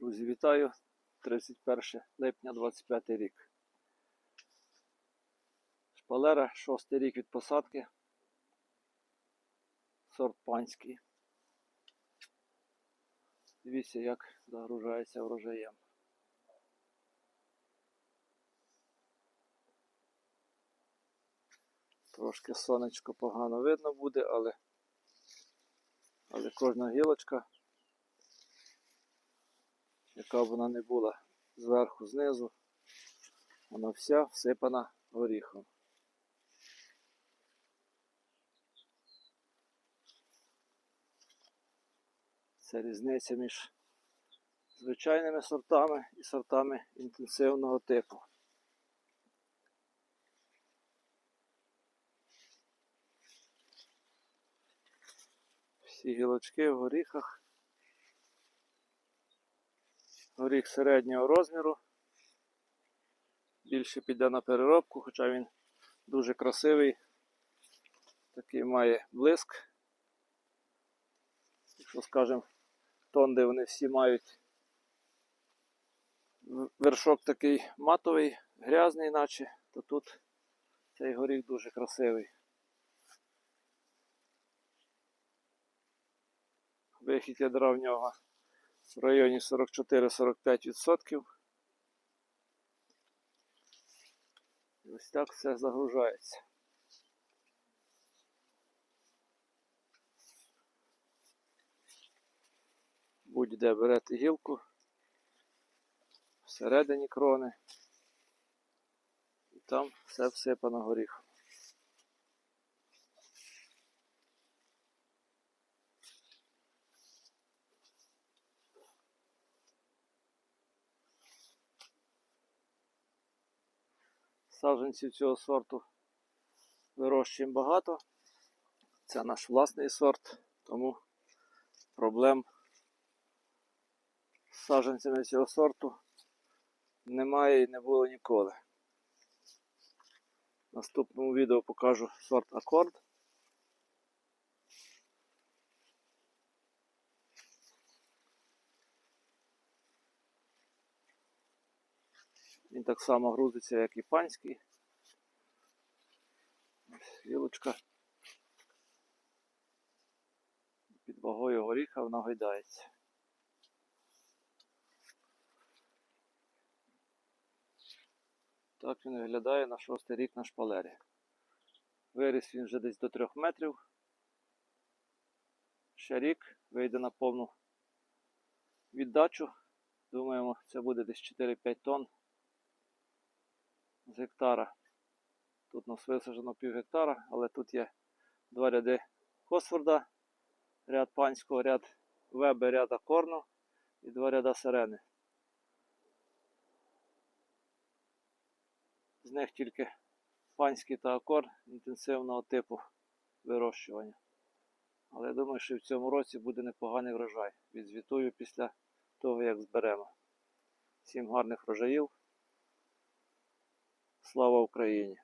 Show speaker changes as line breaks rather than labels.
Друзі, вітаю! 31 липня 25 рік. Шпалера, шостий рік від посадки. Сорт панський. Дивіться, як загружається врожаєм. Трошки сонечко погано видно буде, але, але кожна гілочка яка б вона не була зверху, знизу, вона вся всипана горіхом. Це різниця між звичайними сортами і сортами інтенсивного типу. Всі гілочки в горіхах. Горіх середнього розміру. Більше піде на переробку, хоча він дуже красивий. Такий має блиск. Якщо скажемо, тон, де вони всі мають вершок такий матовий, грязний, наче, то тут цей горіх дуже красивий. Вихід ядра в нього в районі 44-45%. Ось так все загружається. Будь-де берете гілку всередині крони, і там все всипано горіхом. Саджанців цього сорту вирощуємо багато. Це наш власний сорт, тому проблем з саджанцями цього сорту немає і не було ніколи. В наступному відео покажу сорт акорд. Він так само грузиться, як і панський. Ось Гілочка. Під вагою горіха вона гойдається. Так він виглядає на шостий рік на шпалері. Виріс він вже десь до 3 метрів. Ще рік вийде на повну віддачу. Думаємо, це буде десь 4-5 тонн з гектара. Тут у нас висаджено пів гектара, але тут є два ряди Косфорда, ряд панського, ряд веби, ряд акорну і два ряда сирени. З них тільки панський та акор інтенсивного типу вирощування. Але я думаю, що в цьому році буде непоганий врожай. Відзвітую після того, як зберемо. Всім гарних врожаїв. Слава Україні!